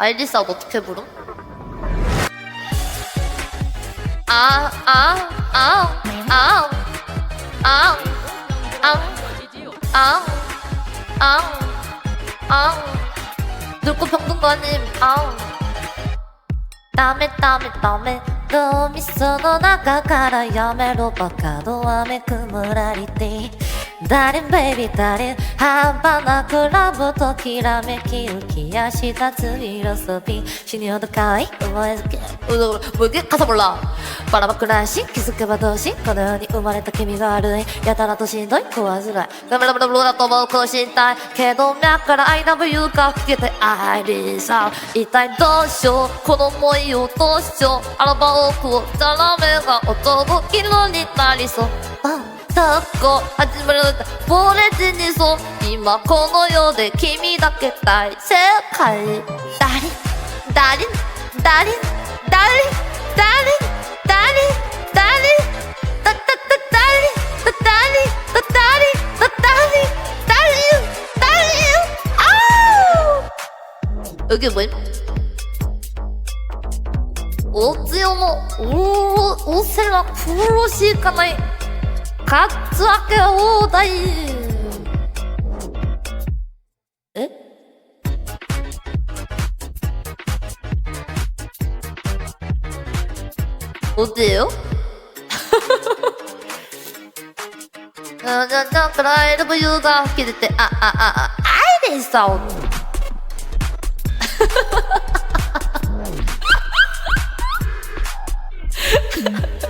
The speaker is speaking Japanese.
알리사 어떻게 부르? 아, 아, 아, 아, 아, 아, 아, 아, 아, 늙고 평등관님, 아. 땀에 땀에 땀에 너 미소 너 나가가라 야매로 바카도 아메 그물 아리띠 ダリンベイビーダリン半端なクラブときらめき浮き足立つフィロソフィー死にほど可愛い生まれつきうどもう一回傘もら。バラバくらいし気づけばどうしこの世に生まれた君が悪いやたらとしんどい。怖づらい。ダメダメダメだと思うこうしたいけど脈から I love you が吹けてアイリーさ一体どうしよう。この思いをどうしよう。あらば多くをざらめが男色になりそう。タコ始まりったにそう今この世で君だけ大正解誰誰誰誰誰誰誰だだだ誰だ誰だ誰だ誰誰誰ああ受けぼいお強のおおおせら殺しいかないかっつわけおうだいえ？おでよ？ゃななプライドブユーザー吹き出てああああアイデンさん。